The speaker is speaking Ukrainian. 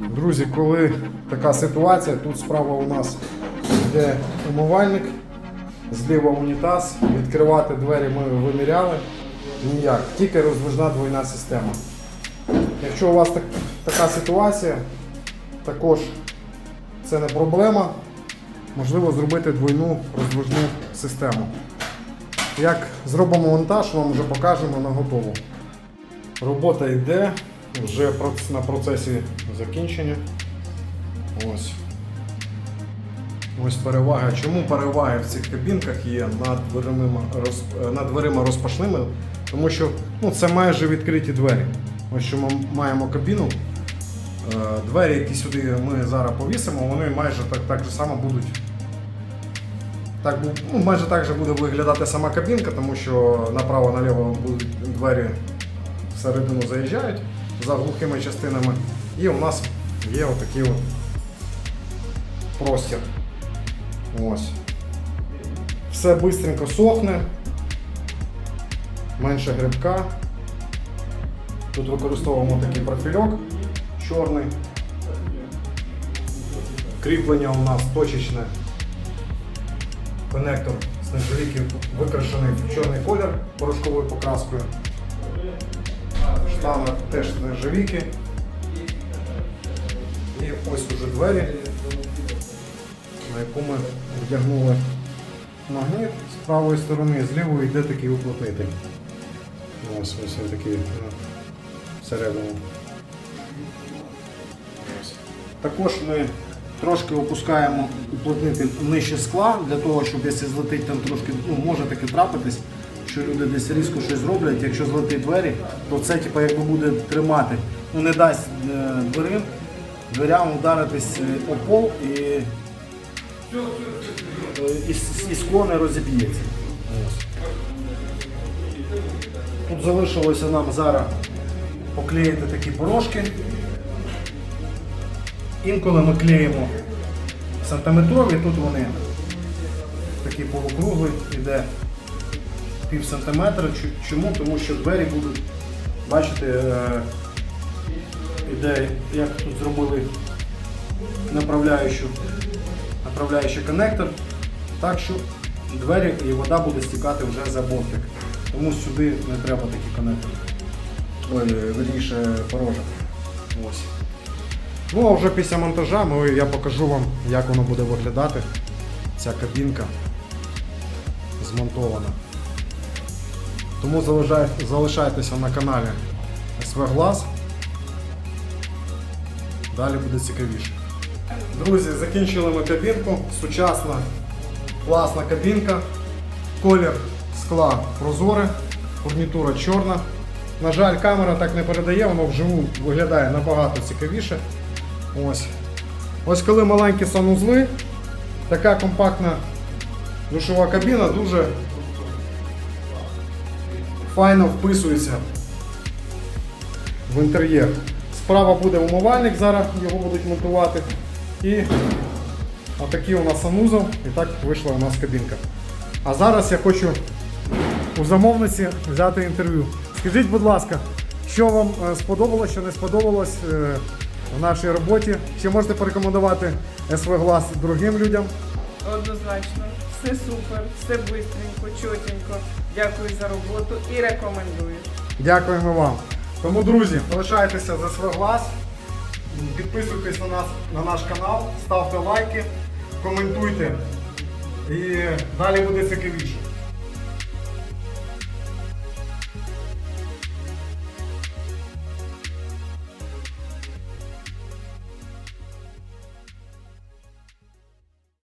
Друзі, коли така ситуація, тут справа у нас йде умивальник, зліва унітаз, відкривати двері ми виміряли. Ніяк, тільки роздвижна двойна система. Якщо у вас так, така ситуація, також це не проблема. Можливо зробити двойну роздвижну систему. Як зробимо монтаж, вам вже покажемо на готову. Робота йде, вже на процесі закінчення. Ось. Ось перевага. Чому переваги в цих кабінках є над дверима, е, над дверима розпашними? Тому що ну, це майже відкриті двері. Ось що ми маємо кабіну. Е, Двері, які сюди ми зараз повісимо, вони майже так, так же само будуть. Так, ну, майже так же буде виглядати сама кабінка, тому що направо-наліво будуть двері всередину заїжджають за глухими частинами. І у нас є отакий от простір. Ось. Все швидко сохне, менше грибка. Тут використовуємо такий профільок чорний. Кріплення у нас точечне. Конектор з нержавійки викрашений в чорний колір порошковою покраскою. Штанга теж з нержавійки. І ось уже двері, на яку ми вдягнули магніт з правої сторони, з лівої йде такий уплотнитель. Ось ось він такий ну, всередину. Також ми трошки опускаємо уплотнитель нижче скла, для того, щоб якщо злетить там трошки, ну може таке трапитись, що люди десь різко щось зроблять, якщо злетить двері, то це типу, якби буде тримати, ну не дасть дверим, дверям ударитись е, об пол і, е, і, і скло розіб'ється. Тут залишилося нам зараз поклеїти такі порошки. Інколи ми клеїмо сантиметрові, тут вони такі полукруглі, іде пів сантиметра. Чому? Тому що двері будуть, бачите, е, іде, як тут зробили направляючу, направляючий коннектор, так що двері і вода буде стікати вже за бортик. Тому сюди не треба такі коннектори. Ой, верніше порожа. Ось. Ну а вже після монтажа ми, я покажу вам, як воно буде виглядати. Ця кабінка змонтована. Тому залишайтеся на каналі СВ Глаз. Далі буде цікавіше. Друзі, закінчили ми кабінку. Сучасна, класна кабінка. Колір скла прозоре, фурнітура чорна. На жаль, камера так не передає, воно вживу виглядає набагато цікавіше. Ось. Ось коли маленькі санузли, така компактна душова кабіна дуже файно вписується в інтер'єр. Справа буде умивальник, зараз його будуть монтувати. І отакий у нас санузел, і так вийшла у нас кабінка. А зараз я хочу у замовниці взяти інтерв'ю. Скажіть, будь ласка, що вам е, сподобалось, що не сподобалось е, в нашій роботі? Чи можете порекомендувати СВ Глаз другим людям? Однозначно, все супер, все бистренько, чотенько. Дякую за роботу і рекомендую. Дякуємо вам. Тому, друзі, залишайтеся за свій глаз, підписуйтесь на нас на наш канал, ставте лайки, коментуйте. І далі буде цікавіше.